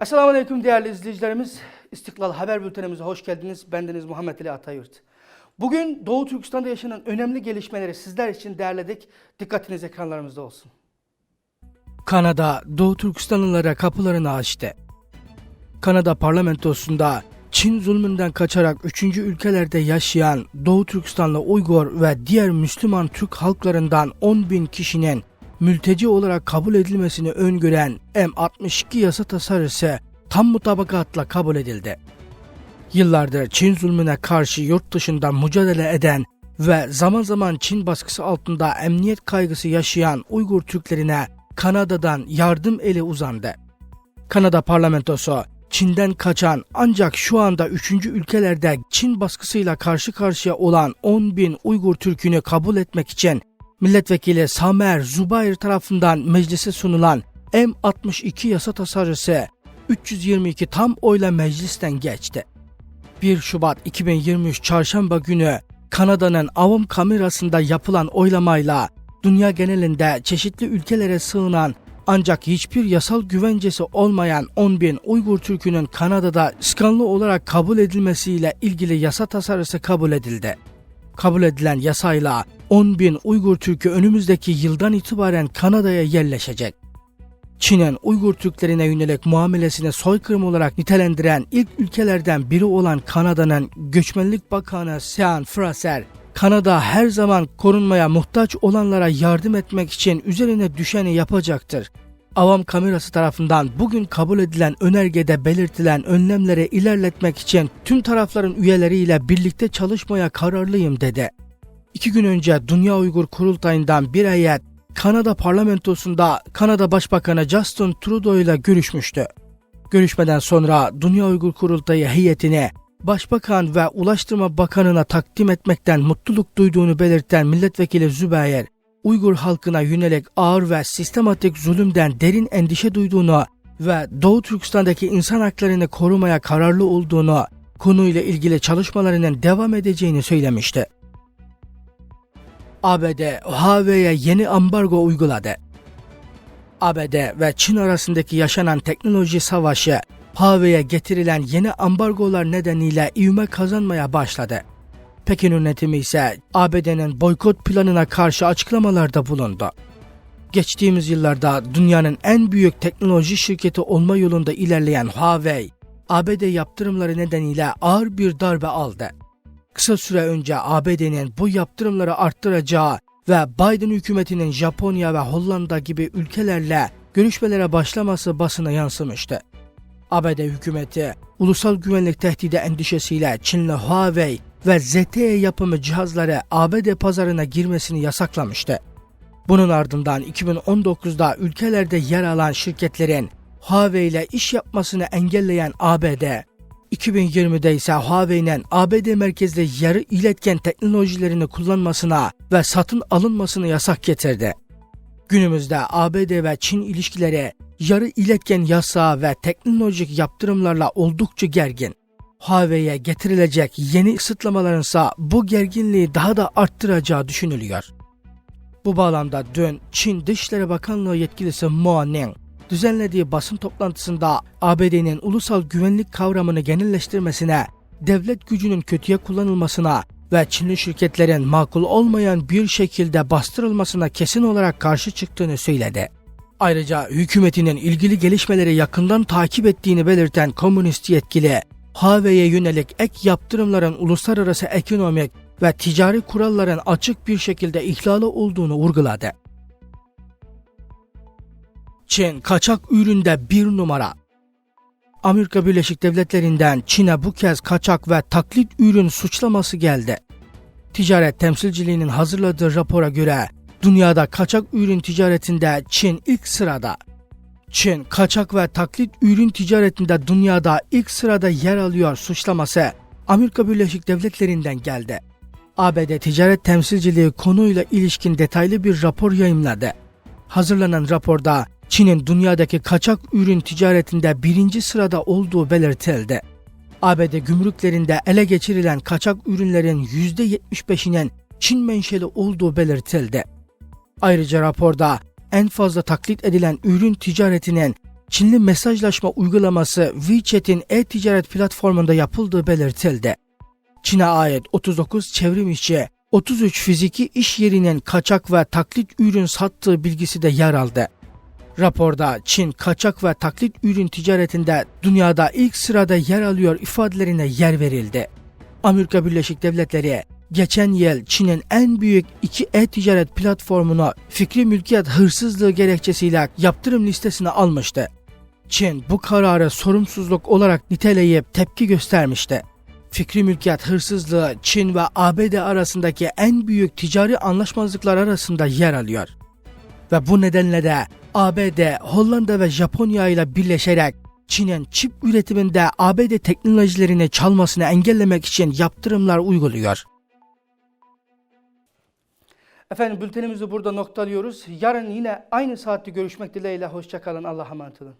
Esselamu Aleyküm değerli izleyicilerimiz. İstiklal Haber Bültenimize hoş geldiniz. Bendeniz Muhammed Ali Atayurt. Bugün Doğu Türkistan'da yaşanan önemli gelişmeleri sizler için derledik. Dikkatiniz ekranlarımızda olsun. Kanada, Doğu Türkistanlılara kapılarını açtı. Kanada parlamentosunda Çin zulmünden kaçarak üçüncü ülkelerde yaşayan Doğu Türkistanlı Uygur ve diğer Müslüman Türk halklarından 10 bin kişinin mülteci olarak kabul edilmesini öngören M62 yasa tasarısı tam mutabakatla kabul edildi. Yıllardır Çin zulmüne karşı yurt dışında mücadele eden ve zaman zaman Çin baskısı altında emniyet kaygısı yaşayan Uygur Türklerine Kanada'dan yardım eli uzandı. Kanada parlamentosu Çin'den kaçan ancak şu anda üçüncü ülkelerde Çin baskısıyla karşı karşıya olan 10 bin Uygur Türk'ünü kabul etmek için milletvekili Samer Zubayr tarafından meclise sunulan M62 yasa tasarısı 322 tam oyla meclisten geçti. 1 Şubat 2023 Çarşamba günü Kanada'nın avam kamerasında yapılan oylamayla dünya genelinde çeşitli ülkelere sığınan ancak hiçbir yasal güvencesi olmayan 10 bin Uygur Türk'ünün Kanada'da iskanlı olarak kabul edilmesiyle ilgili yasa tasarısı kabul edildi. Kabul edilen yasayla 10 bin Uygur Türk'ü önümüzdeki yıldan itibaren Kanada'ya yerleşecek. Çin'in Uygur Türklerine yönelik muamelesini soykırım olarak nitelendiren ilk ülkelerden biri olan Kanada'nın Göçmenlik Bakanı Sean Fraser, Kanada her zaman korunmaya muhtaç olanlara yardım etmek için üzerine düşeni yapacaktır. Avam kamerası tarafından bugün kabul edilen önergede belirtilen önlemleri ilerletmek için tüm tarafların üyeleriyle birlikte çalışmaya kararlıyım dedi. İki gün önce Dünya Uygur Kurultayı'ndan bir heyet Kanada parlamentosunda Kanada Başbakanı Justin Trudeau ile görüşmüştü. Görüşmeden sonra Dünya Uygur Kurultayı heyetini Başbakan ve Ulaştırma Bakanı'na takdim etmekten mutluluk duyduğunu belirten milletvekili Zübeyir, Uygur halkına yönelik ağır ve sistematik zulümden derin endişe duyduğunu ve Doğu Türkistan'daki insan haklarını korumaya kararlı olduğunu, konuyla ilgili çalışmalarının devam edeceğini söylemişti. ABD, Huawei'ye yeni ambargo uyguladı. ABD ve Çin arasındaki yaşanan teknoloji savaşı, Huawei'ye getirilen yeni ambargolar nedeniyle ivme kazanmaya başladı. Pekin yönetimi ise ABD'nin boykot planına karşı açıklamalarda bulundu. Geçtiğimiz yıllarda dünyanın en büyük teknoloji şirketi olma yolunda ilerleyen Huawei, ABD yaptırımları nedeniyle ağır bir darbe aldı. Kısa süre önce ABD'nin bu yaptırımları arttıracağı ve Biden hükümetinin Japonya ve Hollanda gibi ülkelerle görüşmelere başlaması basına yansımıştı. ABD hükümeti ulusal güvenlik tehdidi endişesiyle Çinli Huawei ve ZTE yapımı cihazları ABD pazarına girmesini yasaklamıştı. Bunun ardından 2019'da ülkelerde yer alan şirketlerin Huawei ile iş yapmasını engelleyen ABD, 2020'de ise Huawei'nin ABD merkezli yarı iletken teknolojilerini kullanmasına ve satın alınmasına yasak getirdi. Günümüzde ABD ve Çin ilişkileri yarı iletken yasağı ve teknolojik yaptırımlarla oldukça gergin. Huawei'ye getirilecek yeni kısıtlamaların ise bu gerginliği daha da arttıracağı düşünülüyor. Bu bağlamda dün Çin Dışişleri Bakanlığı yetkilisi Mo Ning düzenlediği basın toplantısında ABD'nin ulusal güvenlik kavramını genelleştirmesine, devlet gücünün kötüye kullanılmasına ve Çinli şirketlerin makul olmayan bir şekilde bastırılmasına kesin olarak karşı çıktığını söyledi. Ayrıca hükümetinin ilgili gelişmeleri yakından takip ettiğini belirten komünist yetkili, Huawei'ye yönelik ek yaptırımların uluslararası ekonomik ve ticari kuralların açık bir şekilde ihlali olduğunu vurguladı. Çin kaçak üründe bir numara. Amerika Birleşik Devletleri'nden Çin'e bu kez kaçak ve taklit ürün suçlaması geldi. Ticaret Temsilciliği'nin hazırladığı rapora göre dünyada kaçak ürün ticaretinde Çin ilk sırada. Çin kaçak ve taklit ürün ticaretinde dünyada ilk sırada yer alıyor suçlaması Amerika Birleşik Devletleri'nden geldi. ABD Ticaret Temsilciliği konuyla ilişkin detaylı bir rapor yayımladı. Hazırlanan raporda Çin'in dünyadaki kaçak ürün ticaretinde birinci sırada olduğu belirtildi. ABD gümrüklerinde ele geçirilen kaçak ürünlerin %75'inin Çin menşeli olduğu belirtildi. Ayrıca raporda en fazla taklit edilen ürün ticaretinin Çinli mesajlaşma uygulaması WeChat'in e-ticaret platformunda yapıldığı belirtildi. Çin'e ait 39 çevrim işçi, 33 fiziki iş yerinin kaçak ve taklit ürün sattığı bilgisi de yer aldı. Raporda Çin kaçak ve taklit ürün ticaretinde dünyada ilk sırada yer alıyor ifadelerine yer verildi. Amerika Birleşik Devletleri geçen yıl Çin'in en büyük iki e-ticaret platformunu fikri mülkiyet hırsızlığı gerekçesiyle yaptırım listesine almıştı. Çin bu kararı sorumsuzluk olarak niteleyip tepki göstermişti. Fikri mülkiyet hırsızlığı Çin ve ABD arasındaki en büyük ticari anlaşmazlıklar arasında yer alıyor. Ve bu nedenle de ABD, Hollanda ve Japonya ile birleşerek Çin'in çip üretiminde ABD teknolojilerini çalmasını engellemek için yaptırımlar uyguluyor. Efendim bültenimizi burada noktalıyoruz. Yarın yine aynı saatte görüşmek dileğiyle. Hoşçakalın. Allah'a emanet olun.